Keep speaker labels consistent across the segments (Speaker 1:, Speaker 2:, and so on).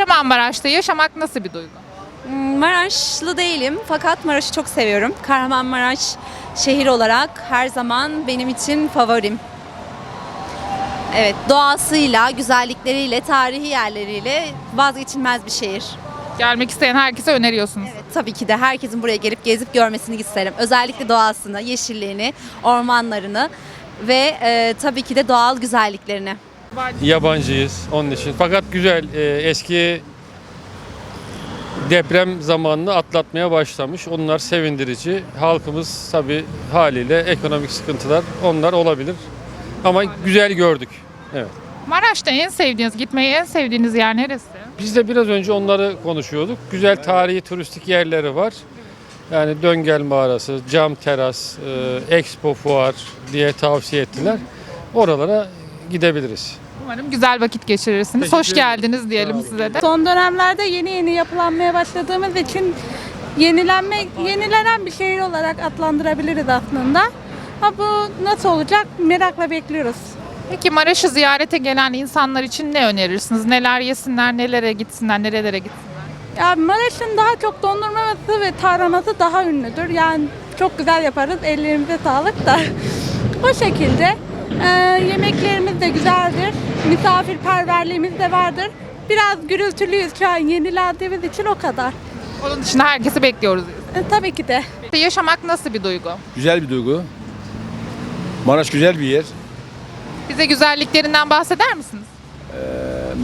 Speaker 1: Kahramanmaraş'ta yaşamak nasıl bir duygu?
Speaker 2: Hmm, Maraşlı değilim fakat Maraş'ı çok seviyorum. Kahramanmaraş şehir olarak her zaman benim için favorim. Evet, doğasıyla, güzellikleriyle, tarihi yerleriyle vazgeçilmez bir şehir.
Speaker 1: Gelmek isteyen herkese öneriyorsunuz.
Speaker 2: Evet, tabii ki de herkesin buraya gelip gezip görmesini isterim. Özellikle doğasını, yeşilliğini, ormanlarını ve e, tabii ki de doğal güzelliklerini.
Speaker 3: Yabancıyız onun için. Fakat güzel e, eski deprem zamanını atlatmaya başlamış. Onlar sevindirici. Halkımız tabii haliyle ekonomik sıkıntılar onlar olabilir. Ama güzel gördük. Evet.
Speaker 1: Maraş'ta en sevdiğiniz, gitmeyi en sevdiğiniz yer neresi?
Speaker 3: Biz de biraz önce onları konuşuyorduk. Güzel tarihi turistik yerleri var. Yani Döngel Mağarası, Cam Teras, e, Expo Fuar diye tavsiye ettiler. Oralara gidebiliriz.
Speaker 1: Umarım güzel vakit geçirirsiniz.
Speaker 3: Teşekkür
Speaker 1: Hoş geldiniz diyelim size de.
Speaker 4: Son dönemlerde yeni yeni yapılanmaya başladığımız için yenilenme, yenilenen bir şehir olarak adlandırabiliriz aslında. Ha bu nasıl olacak merakla bekliyoruz.
Speaker 1: Peki Maraş'ı ziyarete gelen insanlar için ne önerirsiniz? Neler yesinler, nelere gitsinler, nerelere gitsinler?
Speaker 4: Ya Maraş'ın daha çok dondurması ve tarhanası daha ünlüdür. Yani çok güzel yaparız. Ellerimize sağlık da. o şekilde e, yemeklerimiz de güzeldir. Misafirperverliğimiz de vardır. Biraz gürültülüyüz şu an yenilendiğimiz için o kadar.
Speaker 1: Onun dışında herkesi bekliyoruz.
Speaker 4: E, tabii ki de.
Speaker 1: Yaşamak nasıl bir duygu?
Speaker 5: Güzel bir duygu. Maraş güzel bir yer.
Speaker 1: Bize güzelliklerinden bahseder misiniz?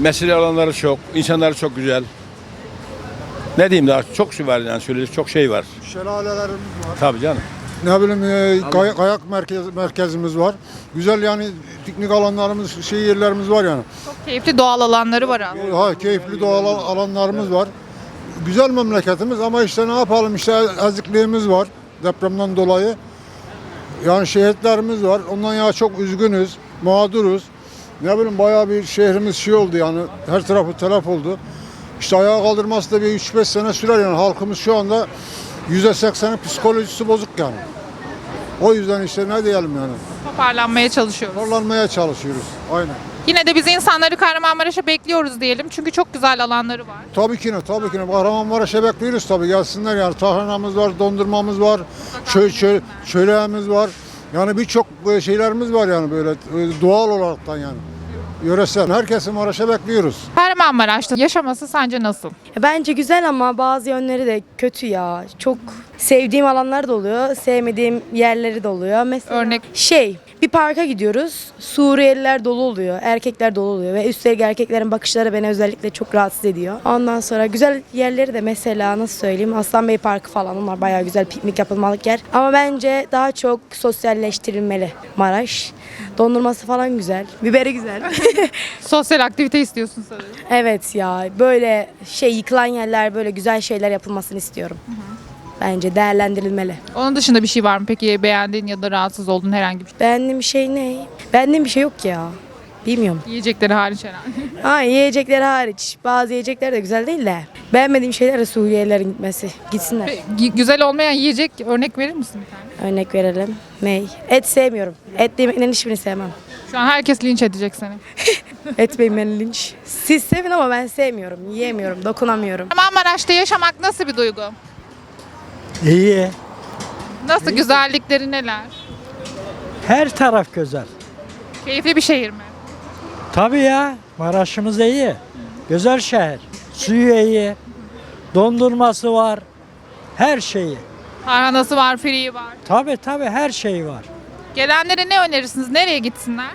Speaker 5: Mesire alanları çok, insanları çok güzel. Ne diyeyim daha çok şey var yani söyleyecek çok şey var.
Speaker 6: Şelalelerimiz var.
Speaker 5: Tabii canım.
Speaker 6: Ne bileyim e, kay- kayak merkez, merkezimiz var. Güzel yani piknik alanlarımız, şey yerlerimiz var yani.
Speaker 1: Çok keyifli doğal alanları var abi.
Speaker 6: Ha, keyifli doğal al- alanlarımız var. Güzel memleketimiz ama işte ne yapalım işte ezikliğimiz var depremden dolayı. Yani şehitlerimiz var. Ondan ya çok üzgünüz, mağduruz. Ne bileyim bayağı bir şehrimiz şey oldu yani her tarafı telef oldu. İşte ayağa kaldırması da bir 3-5 sene sürer yani halkımız şu anda %80'i psikolojisi bozuk yani. O yüzden işte ne diyelim yani.
Speaker 1: Toparlanmaya çalışıyoruz.
Speaker 6: Zorlanmaya çalışıyoruz. Aynen.
Speaker 1: Yine de biz insanları Kahramanmaraş'a bekliyoruz diyelim. Çünkü çok güzel alanları var.
Speaker 6: Tabii ki ne, tabii ki ne. Kahramanmaraş'a bekliyoruz tabii. Gelsinler yani. Tahranamız var, dondurmamız var, çö çö çöreğimiz var. Yani birçok böyle şeylerimiz var yani böyle e, doğal olaraktan yani. Yöresel. Herkesi Maraş'a bekliyoruz.
Speaker 1: Kahramanmaraş'ta yaşaması sence nasıl?
Speaker 7: Bence güzel ama bazı yönleri de kötü ya. Çok sevdiğim alanlar da oluyor, sevmediğim yerleri de oluyor. Mesela
Speaker 1: Örnek
Speaker 7: şey, bir parka gidiyoruz. Suriyeliler dolu oluyor, erkekler dolu oluyor ve üstelik erkeklerin bakışları beni özellikle çok rahatsız ediyor. Ondan sonra güzel yerleri de mesela nasıl söyleyeyim? Aslan Bey Parkı falan onlar bayağı güzel piknik yapılmalık yer. Ama bence daha çok sosyalleştirilmeli Maraş. Dondurması falan güzel, biberi güzel.
Speaker 1: sosyal aktivite istiyorsun sanırım.
Speaker 7: Evet ya böyle şey yıkılan yerler böyle güzel şeyler yapılmasını istiyorum. Bence değerlendirilmeli.
Speaker 1: Onun dışında bir şey var mı peki beğendiğin ya da rahatsız olduğun herhangi bir şey?
Speaker 7: Beğendiğim bir şey ne? Beğendiğim bir şey yok ya. Bilmiyorum.
Speaker 1: Yiyecekleri hariç herhalde.
Speaker 7: Ha yiyecekler hariç. Bazı yiyecekler de güzel değil de. Beğenmediğim şeyler de Suriyelilerin gitmesi. Gitsinler.
Speaker 1: Gi- Güzel olmayan yiyecek örnek verir misin bir tane?
Speaker 7: Örnek verelim. Ney? Et sevmiyorum. Et yemeklerin hiçbirini sevmem.
Speaker 1: Şu an herkes linç edecek seni.
Speaker 7: Et beni linç. Siz sevin ama ben sevmiyorum. Yiyemiyorum. Dokunamıyorum.
Speaker 1: Kahramanmaraş'ta yaşamak nasıl bir duygu?
Speaker 8: İyi.
Speaker 1: Nasıl güzellikleri neler?
Speaker 8: Her taraf güzel.
Speaker 1: Keyifli bir şehir mi?
Speaker 8: Tabii ya. Maraş'ımız iyi. Güzel şehir. Suyu iyi. Dondurması var. Her şeyi.
Speaker 1: Tarhanası var, free var.
Speaker 8: Tabii tabii her şeyi var.
Speaker 1: Gelenlere ne önerirsiniz? Nereye gitsinler?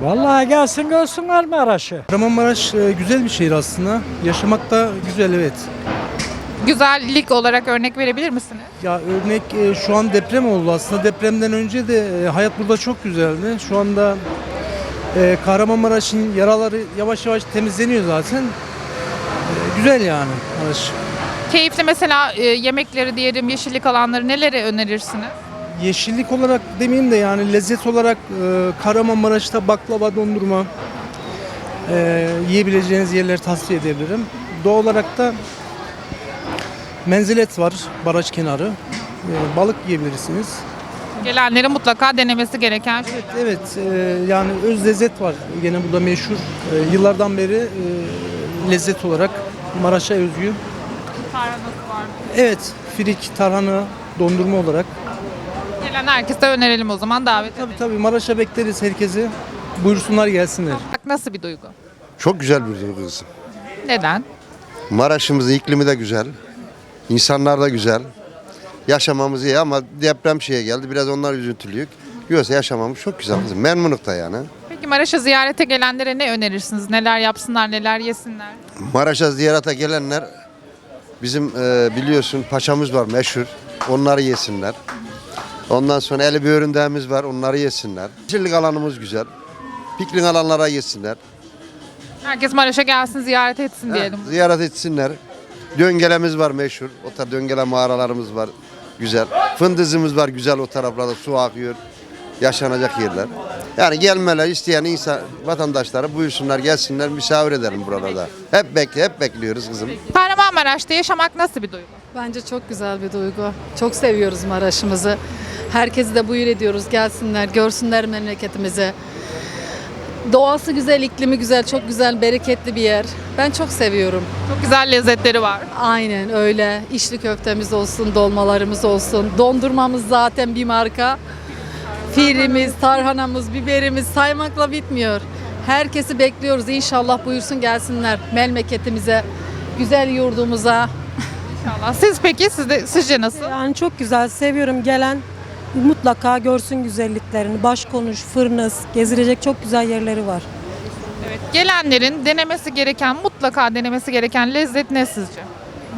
Speaker 8: Vallahi gelsin görsünler Maraş'ı.
Speaker 9: Kahramanmaraş e, güzel bir şehir aslında. Yaşamak da güzel evet.
Speaker 1: Güzellik olarak örnek verebilir misiniz?
Speaker 9: Ya örnek e, şu an deprem oldu aslında. Depremden önce de e, hayat burada çok güzeldi. Şu anda e, Kahramanmaraş'ın yaraları yavaş yavaş temizleniyor zaten. E, güzel yani Maraş.
Speaker 1: Keyifli mesela e, yemekleri diyelim, yeşillik alanları neleri önerirsiniz?
Speaker 9: Yeşillik olarak demeyeyim de yani lezzet olarak e, Kahramanmaraş'ta baklava, dondurma e, yiyebileceğiniz yerleri tavsiye edebilirim. Doğal olarak da menzilet var, baraj kenarı. E, balık yiyebilirsiniz.
Speaker 1: Gelenlerin mutlaka denemesi gereken şey.
Speaker 9: Evet, e, yani öz lezzet var gene burada meşhur. E, yıllardan beri e, lezzet olarak Maraş'a özgü.
Speaker 1: Tarhanası var.
Speaker 9: Evet, firik, tarhana, dondurma olarak.
Speaker 1: Gelen herkese önerelim o zaman davet edelim.
Speaker 9: Tabii tabii Maraş'a bekleriz herkesi. Buyursunlar gelsinler.
Speaker 1: Nasıl bir duygu?
Speaker 10: Çok güzel bir duygu kızım.
Speaker 1: Neden?
Speaker 10: Maraş'ımızın iklimi de güzel. İnsanlar da güzel. Yaşamamız iyi ama deprem şeye geldi. Biraz onlar üzüntülüyük. Yoksa yaşamamız çok güzel kızım. Memnunluk da yani.
Speaker 1: Peki Maraş'a ziyarete gelenlere ne önerirsiniz? Neler yapsınlar, neler yesinler?
Speaker 10: Maraş'a ziyarete gelenler bizim e, biliyorsun paçamız var meşhur. Onları yesinler. Ondan sonra eli böğründemiz var. Onları yesinler. Yeşillik alanımız güzel. Piknik alanlara yesinler.
Speaker 1: Herkes Maraş'a gelsin, ziyaret etsin diyelim.
Speaker 10: Ziyaret etsinler. Döngelemiz var meşhur. O taraf döngele mağaralarımız var. Güzel. Fındızımız var güzel o taraflarda su akıyor. Yaşanacak yerler. Yani gelmeler isteyen insan vatandaşları buyursunlar gelsinler misafir edelim buralarda. Hep bekle hep bekliyoruz kızım.
Speaker 1: Kahramanmaraş'ta yaşamak nasıl bir duygu?
Speaker 11: Bence çok güzel bir duygu. Çok seviyoruz Maraş'ımızı. Herkesi de buyur ediyoruz gelsinler, görsünler memleketimizi. Doğası güzel, iklimi güzel, çok güzel, bereketli bir yer. Ben çok seviyorum.
Speaker 1: Çok güzel lezzetleri var.
Speaker 11: Aynen öyle. İçli köftemiz olsun, dolmalarımız olsun. Dondurmamız zaten bir marka. Firimiz, tarhanamız, biberimiz saymakla bitmiyor. Herkesi bekliyoruz. İnşallah buyursun gelsinler memleketimize, güzel yurdumuza.
Speaker 1: İnşallah. Siz peki siz de, sizce nasıl?
Speaker 12: Yani çok güzel, seviyorum. Gelen mutlaka görsün güzelliklerini. Baş konuş, fırnız, gezilecek çok güzel yerleri var.
Speaker 1: Evet. Gelenlerin denemesi gereken, mutlaka denemesi gereken lezzet ne sizce?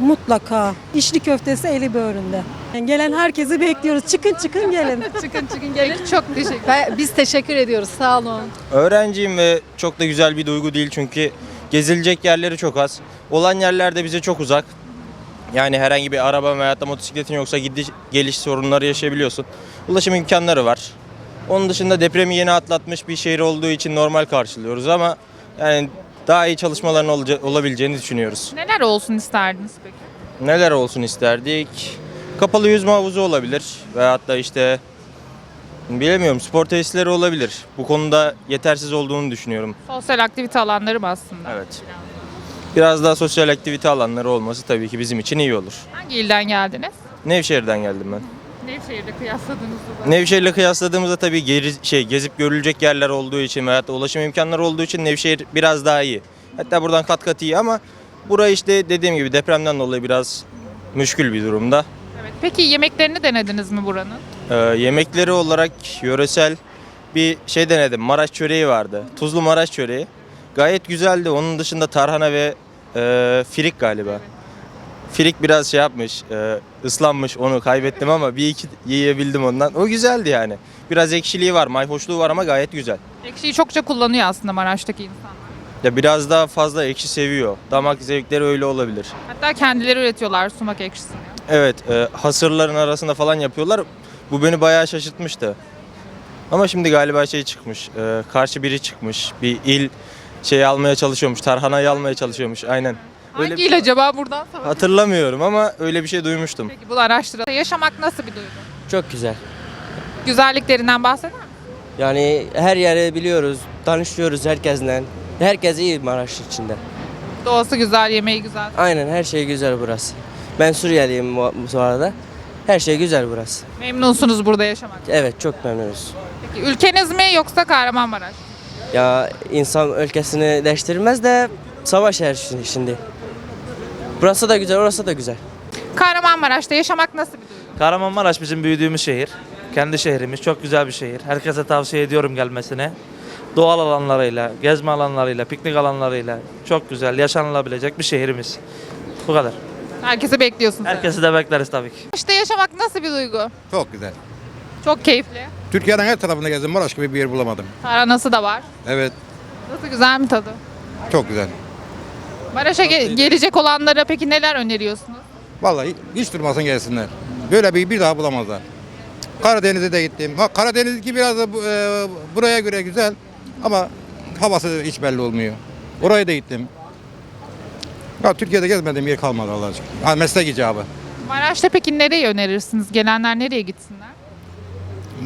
Speaker 12: Mutlaka. İçli köftesi eli böğründe. Yani gelen herkesi bekliyoruz. Çıkın çıkın gelin.
Speaker 11: çıkın çıkın gelin.
Speaker 1: Çok teşekkür
Speaker 11: Ben- Biz teşekkür ediyoruz. Sağ olun.
Speaker 13: Öğrenciyim ve çok da güzel bir duygu değil çünkü gezilecek yerleri çok az. Olan yerler de bize çok uzak. Yani herhangi bir araba veya da motosikletin yoksa gidiş geliş sorunları yaşayabiliyorsun. Ulaşım imkanları var. Onun dışında depremi yeni atlatmış bir şehir olduğu için normal karşılıyoruz ama yani daha iyi çalışmaların olaca- olabileceğini düşünüyoruz.
Speaker 1: Neler olsun isterdiniz peki?
Speaker 13: Neler olsun isterdik? Kapalı yüzme havuzu olabilir veyahut da işte bilemiyorum spor tesisleri olabilir. Bu konuda yetersiz olduğunu düşünüyorum.
Speaker 1: Sosyal aktivite alanları mı aslında?
Speaker 13: Evet. Biraz daha sosyal aktivite alanları olması tabii ki bizim için iyi olur.
Speaker 1: Hangi ilden geldiniz?
Speaker 13: Nevşehir'den geldim ben.
Speaker 1: Nevşehir'de kıyasladığınızda.
Speaker 13: Nevşehir'le kıyasladığımızda tabii geri, şey gezip görülecek yerler olduğu için veyahut da ulaşım imkanları olduğu için Nevşehir biraz daha iyi. Hatta buradan kat kat iyi ama burası işte dediğim gibi depremden dolayı biraz müşkül bir durumda.
Speaker 1: Evet. Peki yemeklerini denediniz mi buranın?
Speaker 13: Ee, yemekleri olarak yöresel bir şey denedim. Maraş çöreği vardı. Tuzlu Maraş çöreği. Gayet güzeldi. Onun dışında tarhana ve e, firik galiba. Firik biraz şey yapmış, e, ıslanmış onu kaybettim ama bir iki yiyebildim ondan. O güzeldi yani. Biraz ekşiliği var, mayhoşluğu var ama gayet güzel.
Speaker 1: Ekşiyi çokça kullanıyor aslında Maraş'taki insanlar.
Speaker 13: Ya biraz daha fazla ekşi seviyor. Damak zevkleri öyle olabilir.
Speaker 1: Hatta kendileri üretiyorlar sumak ekşisini.
Speaker 13: Evet, e, hasırların arasında falan yapıyorlar. Bu beni bayağı şaşırtmıştı. Ama şimdi galiba şey çıkmış, e, karşı biri çıkmış. Bir il şey almaya çalışıyormuş, tarhanayı almaya çalışıyormuş. Aynen. Öyle
Speaker 1: Hangi il acaba buradan savaş?
Speaker 13: Hatırlamıyorum ama öyle bir şey duymuştum.
Speaker 1: Peki bunu araştıralım. Yaşamak nasıl bir duygu?
Speaker 14: Çok güzel.
Speaker 1: Güzelliklerinden bahseder misin?
Speaker 14: Yani her yeri biliyoruz, tanışıyoruz herkesle. Herkes iyi Maraş içinde.
Speaker 1: Doğası güzel, yemeği güzel.
Speaker 14: Aynen her şey güzel burası. Ben Suriyeliyim bu, bu arada. Her şey güzel burası.
Speaker 1: Memnunsunuz burada yaşamak.
Speaker 14: Evet çok memnunuz.
Speaker 1: Peki ülkeniz mi yoksa Kahramanmaraş?
Speaker 14: Ya insan ülkesini değiştirmez de savaş her şey şimdi. Burası da güzel, orası da güzel.
Speaker 1: Kahramanmaraş'ta yaşamak nasıl bir duygu?
Speaker 15: Kahramanmaraş bizim büyüdüğümüz şehir. Kendi şehrimiz. Çok güzel bir şehir. Herkese tavsiye ediyorum gelmesine. Doğal alanlarıyla, gezme alanlarıyla, piknik alanlarıyla çok güzel, yaşanılabilecek bir şehrimiz. Bu kadar.
Speaker 1: Herkesi bekliyorsunuz.
Speaker 15: Herkesi de bekleriz tabii ki.
Speaker 1: İşte yaşamak nasıl bir duygu?
Speaker 5: Çok güzel.
Speaker 1: Çok keyifli.
Speaker 5: Türkiye'nin her tarafında gezdim. Maraş gibi bir yer bulamadım.
Speaker 1: Tarhanası da var.
Speaker 5: Evet.
Speaker 1: Nasıl güzel mi tadı?
Speaker 5: Çok güzel.
Speaker 1: Maraş'a ge- gelecek olanlara peki neler öneriyorsunuz?
Speaker 5: Vallahi hiç durmasın gelsinler. Böyle bir bir daha bulamazlar. Karadeniz'e de gittim. Ha, Karadeniz gibi biraz da bu- e, buraya göre güzel ama havası hiç belli olmuyor. Oraya da gittim. Ya Türkiye'de gezmediğim yer kalmadı Allah aşkına. Ha, meslek icabı.
Speaker 1: Maraş'ta peki nereye önerirsiniz? Gelenler nereye gitsinler?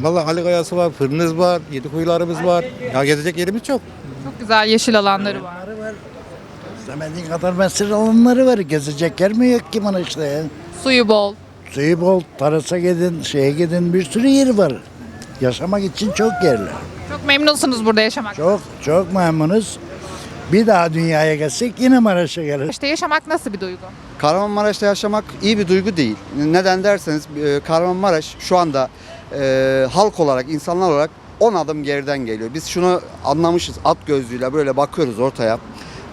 Speaker 5: Vallahi Ali Kayası var, fırınız var, yedi kuyularımız var. Ya gezecek yerimiz çok.
Speaker 1: Çok güzel yeşil alanları var.
Speaker 16: İstemediğin kadar mesir alanları var. Gezecek yer mi yok ki Maraş'ta ya?
Speaker 1: Suyu bol.
Speaker 16: Suyu bol, Taras'a gidin, şeye gidin bir sürü yeri var. Yaşamak için çok yerler.
Speaker 1: Çok memnunsunuz burada yaşamak.
Speaker 16: Çok çok memnunuz. Bir daha dünyaya gelsek yine Maraş'a geliriz.
Speaker 1: İşte yaşamak nasıl bir duygu?
Speaker 17: Kahramanmaraş'ta yaşamak iyi bir duygu değil. Neden derseniz e, Kahramanmaraş şu anda e, halk olarak, insanlar olarak 10 adım geriden geliyor. Biz şunu anlamışız at gözlüğüyle böyle bakıyoruz ortaya.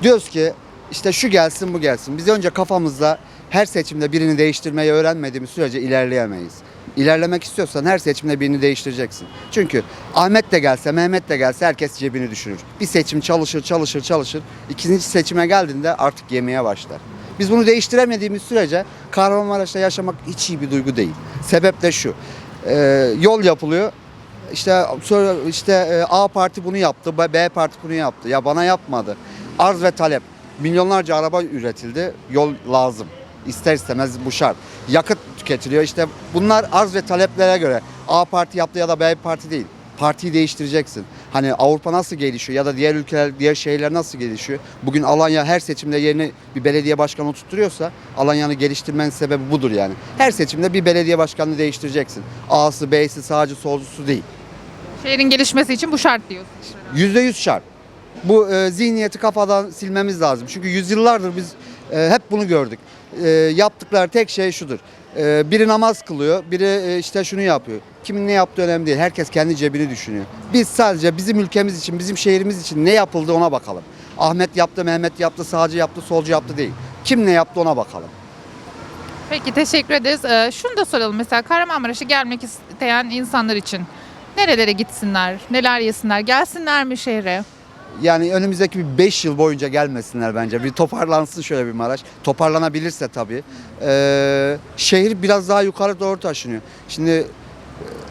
Speaker 17: Diyoruz ki işte şu gelsin bu gelsin. Biz önce kafamızda her seçimde birini değiştirmeyi öğrenmediğimiz sürece ilerleyemeyiz. İlerlemek istiyorsan her seçimde birini değiştireceksin. Çünkü Ahmet de gelse, Mehmet de gelse herkes cebini düşünür. Bir seçim çalışır, çalışır, çalışır. İkinci seçime geldiğinde artık yemeye başlar. Biz bunu değiştiremediğimiz sürece Kahramanmaraş'ta yaşamak hiç iyi bir duygu değil. Sebep de şu. E, yol yapılıyor. İşte sonra işte e, A parti bunu yaptı, B B parti bunu yaptı. Ya bana yapmadı. Arz ve talep. Milyonlarca araba üretildi. Yol lazım. İster istemez bu şart. Yakıt tüketiliyor. İşte bunlar arz ve taleplere göre A parti yaptı ya da B parti değil. Partiyi değiştireceksin. Hani Avrupa nasıl gelişiyor ya da diğer ülkeler, diğer şehirler nasıl gelişiyor? Bugün Alanya her seçimde yerini bir belediye başkanı tutturuyorsa Alanya'nı geliştirmenin sebebi budur yani. Her seçimde bir belediye başkanını değiştireceksin. A'sı, B'si, sağcı, solcusu değil.
Speaker 1: Şehrin gelişmesi için bu şart diyorsunuz.
Speaker 17: Yüzde yüz şart. Bu e, zihniyeti kafadan silmemiz lazım. Çünkü yüzyıllardır biz e, hep bunu gördük. E, yaptıkları tek şey şudur. E, biri namaz kılıyor, biri e, işte şunu yapıyor. Kimin ne yaptığı önemli değil. Herkes kendi cebini düşünüyor. Biz sadece bizim ülkemiz için, bizim şehrimiz için ne yapıldı ona bakalım. Ahmet yaptı, Mehmet yaptı, sağcı yaptı, solcu yaptı değil. Kim ne yaptı ona bakalım.
Speaker 1: Peki teşekkür ederiz. Ee, şunu da soralım mesela Kahramanmaraş'a gelmek isteyen insanlar için nerelere gitsinler, neler yesinler, gelsinler mi şehre?
Speaker 17: Yani önümüzdeki bir 5 yıl boyunca gelmesinler bence. Bir toparlansın şöyle bir Maraş. Toparlanabilirse tabii. Ee, şehir biraz daha yukarı doğru taşınıyor. Şimdi e,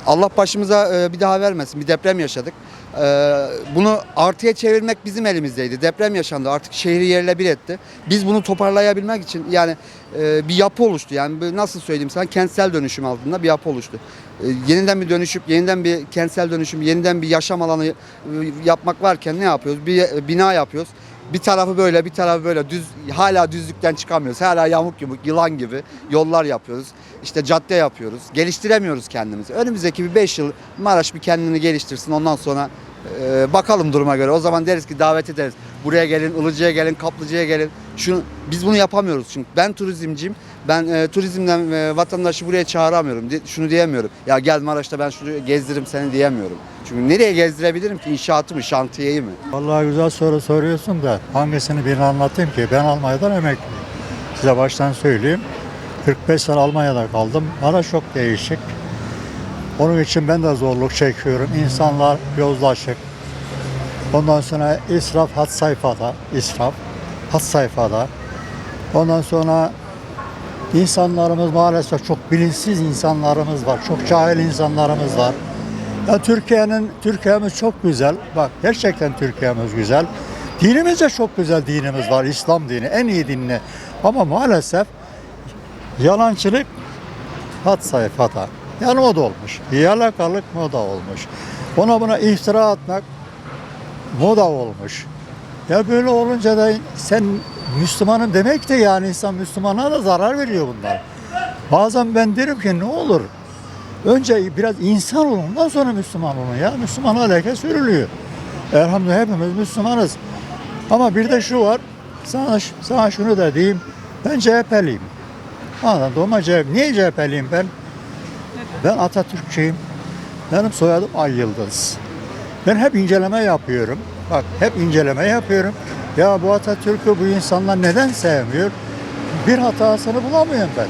Speaker 17: Allah başımıza e, bir daha vermesin. Bir deprem yaşadık. Ee, bunu artıya çevirmek bizim elimizdeydi. Deprem yaşandı. Artık şehri yerle bir etti. Biz bunu toparlayabilmek için yani e, bir yapı oluştu. Yani nasıl söyleyeyim sana kentsel dönüşüm altında bir yapı oluştu. E, yeniden bir dönüşüp yeniden bir kentsel dönüşüm, yeniden bir yaşam alanı e, yapmak varken ne yapıyoruz? Bir bina yapıyoruz. Bir tarafı böyle, bir tarafı böyle düz hala düzlükten çıkamıyoruz. Hala yamuk yumuk, yılan gibi yollar yapıyoruz. İşte cadde yapıyoruz. Geliştiremiyoruz kendimizi. Önümüzdeki bir 5 yıl Maraş bir kendini geliştirsin. Ondan sonra e, bakalım duruma göre. O zaman deriz ki davet ederiz. Buraya gelin, Ilıcı'ya gelin, Kaplıcı'ya gelin. Şunu biz bunu yapamıyoruz çünkü ben turizmciyim. Ben e, turizmden e, vatandaşı buraya çağıramıyorum. Di- şunu diyemiyorum. Ya gel Maraş'ta ben şunu gezdiririm seni diyemiyorum. Çünkü nereye gezdirebilirim ki? İnşaatı mı, şantiyeyi mi?
Speaker 8: Vallahi güzel soru soruyorsun da hangisini birini anlatayım ki? Ben Almanya'dan emekliyim. Size baştan söyleyeyim. 45 sene Almanya'da kaldım. Bana çok değişik. Onun için ben de zorluk çekiyorum. İnsanlar yozlaşık. Ondan sonra israf had sayfada. israf had sayfada. Ondan sonra insanlarımız maalesef çok bilinçsiz insanlarımız var. Çok cahil insanlarımız var. Ya Türkiye'nin Türkiye'miz çok güzel. Bak gerçekten Türkiye'miz güzel. Dinimiz de çok güzel dinimiz var. İslam dini en iyi dinini. Ama maalesef yalancılık hat sayfada. Yani moda olmuş. Yalakalık moda olmuş. Ona buna iftira atmak moda olmuş. Ya böyle olunca da sen Müslümanım demek de yani insan Müslümana da zarar veriyor bunlar. Bazen ben derim ki ne olur Önce biraz insan olun, ondan sonra Müslüman olun ya. Müslüman alaka sürülüyor. Elhamdülillah hepimiz Müslümanız. Ama bir de şu var, sana, sana şunu da diyeyim, ben CHP'liyim. Anladın CHP. Niye CHP'liyim ben? Ben Atatürkçüyüm. Benim soyadım Ay Yıldız. Ben hep inceleme yapıyorum. Bak hep inceleme yapıyorum. Ya bu Atatürk'ü bu insanlar neden sevmiyor? Bir hatasını bulamıyorum ben.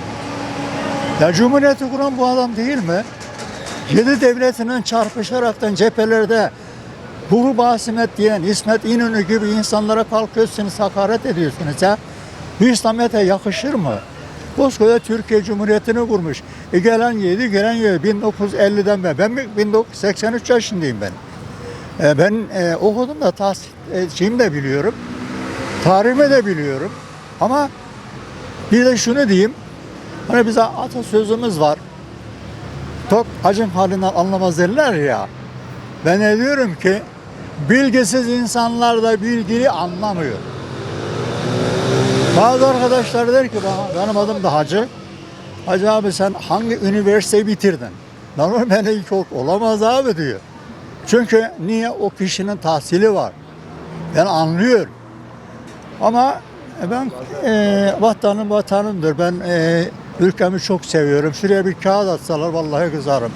Speaker 8: Ya Cumhuriyeti kuran bu adam değil mi? Yedi devletinin çarpışaraktan cephelerde Huru Basimet diyen İsmet İnönü gibi insanlara kalkıyorsunuz, hakaret ediyorsunuz ya. Bu İslamiyet'e yakışır mı? Koskoca Türkiye Cumhuriyeti'ni kurmuş. E gelen yedi, gelen yedi. 1950'den beri. Ben 1983 yaşındayım ben. E ben e, okudum da tahsil, e, de biliyorum. Tarihimi de biliyorum. Ama bir de şunu diyeyim. Hani bize atasözümüz var. Tok acım halinden anlamaz derler ya. Ben ne diyorum ki bilgisiz insanlar da bilgili anlamıyor. Bazı arkadaşlar der ki bana, benim adım da Hacı. Hacı abi sen hangi üniversiteyi bitirdin? Normal ben ilkokul olamaz abi diyor. Çünkü niye o kişinin tahsili var. Ben anlıyorum. Ama ben e, vatanım vatanımdır. Ben e, ülkemi çok seviyorum. Şuraya bir kağıt atsalar vallahi kızarım.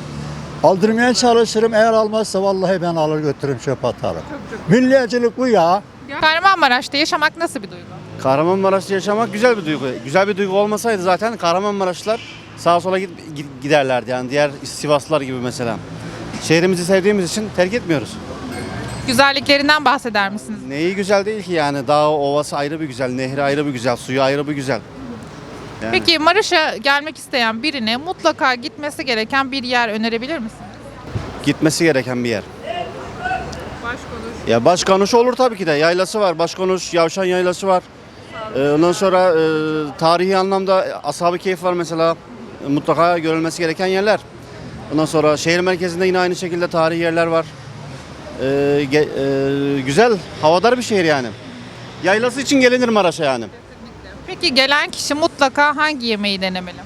Speaker 8: Aldırmaya çalışırım. Eğer almazsa vallahi ben alır götürürüm çöp atarım. Milliyetçilik bu ya.
Speaker 1: Kahramanmaraş'ta yaşamak nasıl bir duygu?
Speaker 18: Kahramanmaraş'ta yaşamak güzel bir duygu. Güzel bir duygu olmasaydı zaten Kahramanmaraşlılar sağa sola git- giderlerdi yani diğer Sivaslılar gibi mesela. Şehrimizi sevdiğimiz için terk etmiyoruz.
Speaker 1: Güzelliklerinden bahseder misiniz?
Speaker 18: Neyi güzel değil ki yani dağ ovası ayrı bir güzel, nehri ayrı bir güzel, suyu ayrı bir güzel. Yani
Speaker 1: Peki Maraş'a gelmek isteyen birine mutlaka gitmesi gereken bir yer önerebilir misin?
Speaker 18: gitmesi gereken bir yer. Ya Başkonuş olur tabii ki de. Yaylası var. Başkonuş, Yavşan Yaylası var. Ee, ondan sonra e, tarihi anlamda Ashab-ı Keyif var mesela. E, mutlaka görülmesi gereken yerler. Ondan sonra şehir merkezinde yine aynı şekilde tarihi yerler var. Ee, ge- e, güzel, havadar bir şehir yani. Yaylası için gelinir Maraş'a yani.
Speaker 1: Peki gelen kişi mutlaka hangi yemeği denemeli?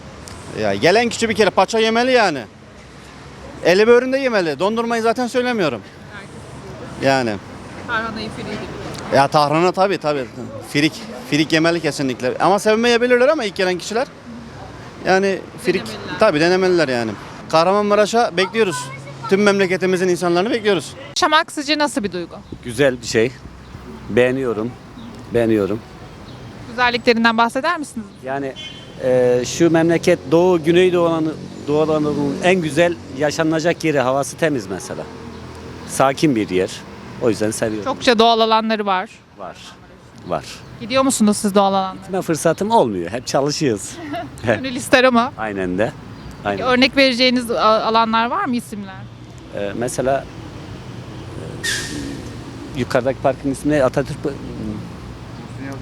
Speaker 18: Ya gelen kişi bir kere paça yemeli yani. Eli böğründe yemeli. Dondurmayı zaten söylemiyorum. Yani.
Speaker 1: Tarhanayı gibi.
Speaker 18: Ya tahrana tabii tabii. Firik. Firik yemeli kesinlikle. Ama sevmeyebilirler ama ilk gelen kişiler. Yani firik tabii denemeliler yani. Kahramanmaraş'a bekliyoruz. Tüm memleketimizin insanlarını bekliyoruz.
Speaker 1: Yaşamak sizce nasıl bir duygu?
Speaker 19: Güzel bir şey. Beğeniyorum. Beğeniyorum.
Speaker 1: Güzelliklerinden bahseder misiniz?
Speaker 19: Yani e, şu memleket Doğu, Güneydoğu Anadolu- Doğu Anadolu'nun en güzel yaşanacak yeri. Havası temiz mesela. Sakin bir yer. O yüzden seviyorum.
Speaker 1: Çokça doğal alanları var.
Speaker 19: Var. Var.
Speaker 1: Gidiyor musunuz siz doğal alanlara?
Speaker 19: Gitme fırsatım olmuyor. Hep çalışıyoruz.
Speaker 1: Gönül ister ama.
Speaker 19: Aynen de. Aynen.
Speaker 1: Örnek vereceğiniz alanlar var mı isimler?
Speaker 19: E, mesela e, yukarıdaki parkın ismi ne? Atatürk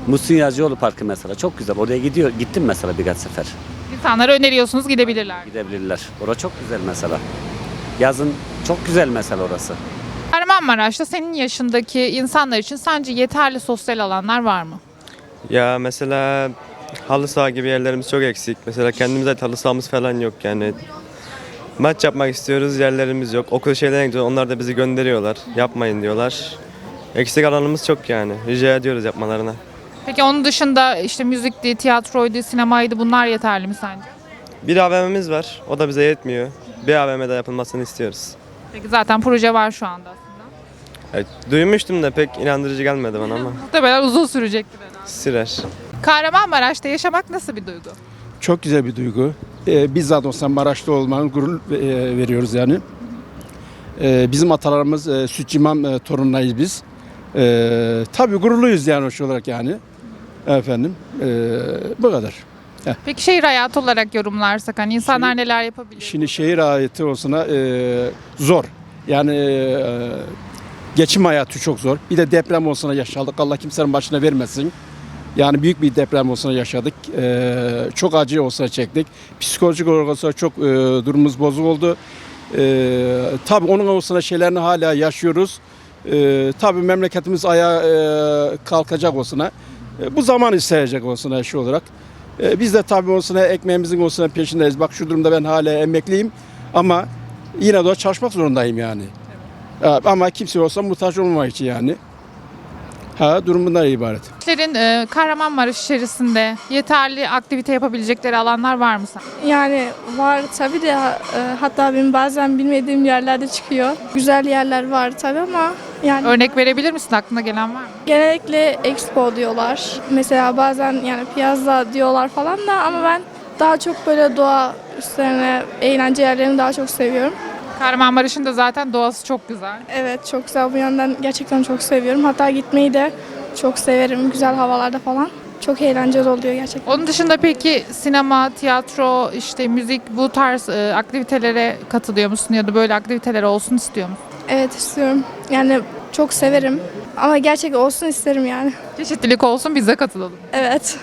Speaker 19: Muhsin Yazıcıoğlu Parkı mesela. Çok güzel. Oraya gidiyor. Gittim mesela birkaç sefer.
Speaker 1: İnsanlara öneriyorsunuz gidebilirler.
Speaker 19: Gidebilirler. Orası çok güzel mesela. Yazın çok güzel mesela orası.
Speaker 1: Kahramanmaraş'ta senin yaşındaki insanlar için sence yeterli sosyal alanlar var mı?
Speaker 13: Ya mesela halı saha gibi yerlerimiz çok eksik. Mesela kendimize ait halı sahamız falan yok yani. Maç yapmak istiyoruz yerlerimiz yok. Okul şeylerine gidiyoruz onlar da bizi gönderiyorlar. Yapmayın diyorlar. Eksik alanımız çok yani. Rica ediyoruz yapmalarına.
Speaker 1: Peki onun dışında işte müzikti, tiyatroydu, sinemaydı bunlar yeterli mi sence?
Speaker 13: Bir AVM'miz var. O da bize yetmiyor. Bir AVM'de yapılmasını istiyoruz.
Speaker 1: Peki zaten proje var şu anda aslında.
Speaker 13: Evet, duymuştum da pek inandırıcı gelmedi bana ama.
Speaker 1: Muhtemelen uzun sürecektir herhalde.
Speaker 13: Sürer.
Speaker 1: Kahramanmaraş'ta yaşamak nasıl bir duygu?
Speaker 20: Çok güzel bir duygu. Ee, bizzat olsam Maraş'ta olmanın gurur e, veriyoruz yani. Ee, bizim atalarımız e, Sütçü İmam e, torunlarıyız biz. Ee, tabii gururluyuz yani hoş olarak yani. Efendim e, bu kadar.
Speaker 1: Peki şehir hayatı olarak yorumlarsak hani insanlar neler yapabilir?
Speaker 20: Şimdi şehir hayatı olsuna e, zor. Yani e, geçim hayatı çok zor. Bir de deprem olsuna yaşadık. Allah kimsenin başına vermesin. Yani büyük bir deprem olsuna yaşadık. E, çok acı olsa çektik. Psikolojik olarak olsa çok e, durumumuz bozuk oldu. E, tabii onun olsuna şeylerini hala yaşıyoruz. E, tabii memleketimiz ayağa e, kalkacak olsuna. E, bu zaman isteyecek olsuna şu olarak. E, biz de tabii olsuna ekmeğimizin olsuna peşindeyiz. Bak şu durumda ben hala emekliyim ama yine de çalışmak zorundayım yani. E, ama kimse olsa muhtaç olmamak için yani. Ha durum bundan ibaret.
Speaker 1: Gençlerin e, Kahramanmaraş içerisinde yeterli aktivite yapabilecekleri alanlar var mı sence?
Speaker 4: Yani var tabii de e, hatta benim bazen bilmediğim yerlerde çıkıyor. Güzel yerler var tabii ama yani
Speaker 1: Örnek verebilir misin? Aklına gelen var mı?
Speaker 4: genellikle expo diyorlar. Mesela bazen yani piazza diyorlar falan da ama ben daha çok böyle doğa üstlerine eğlence yerlerini daha çok seviyorum.
Speaker 1: Kahramanmaraş'ın da zaten doğası çok güzel.
Speaker 4: Evet çok güzel bu yandan gerçekten çok seviyorum. Hatta gitmeyi de çok severim güzel havalarda falan. Çok eğlenceli oluyor gerçekten.
Speaker 1: Onun dışında peki sinema, tiyatro, işte müzik bu tarz e, aktivitelere katılıyor musun ya da böyle aktiviteler olsun istiyor musun?
Speaker 4: Evet istiyorum. Yani çok severim ama gerçek olsun isterim yani.
Speaker 1: Çeşitlilik olsun biz de katılalım.
Speaker 4: Evet.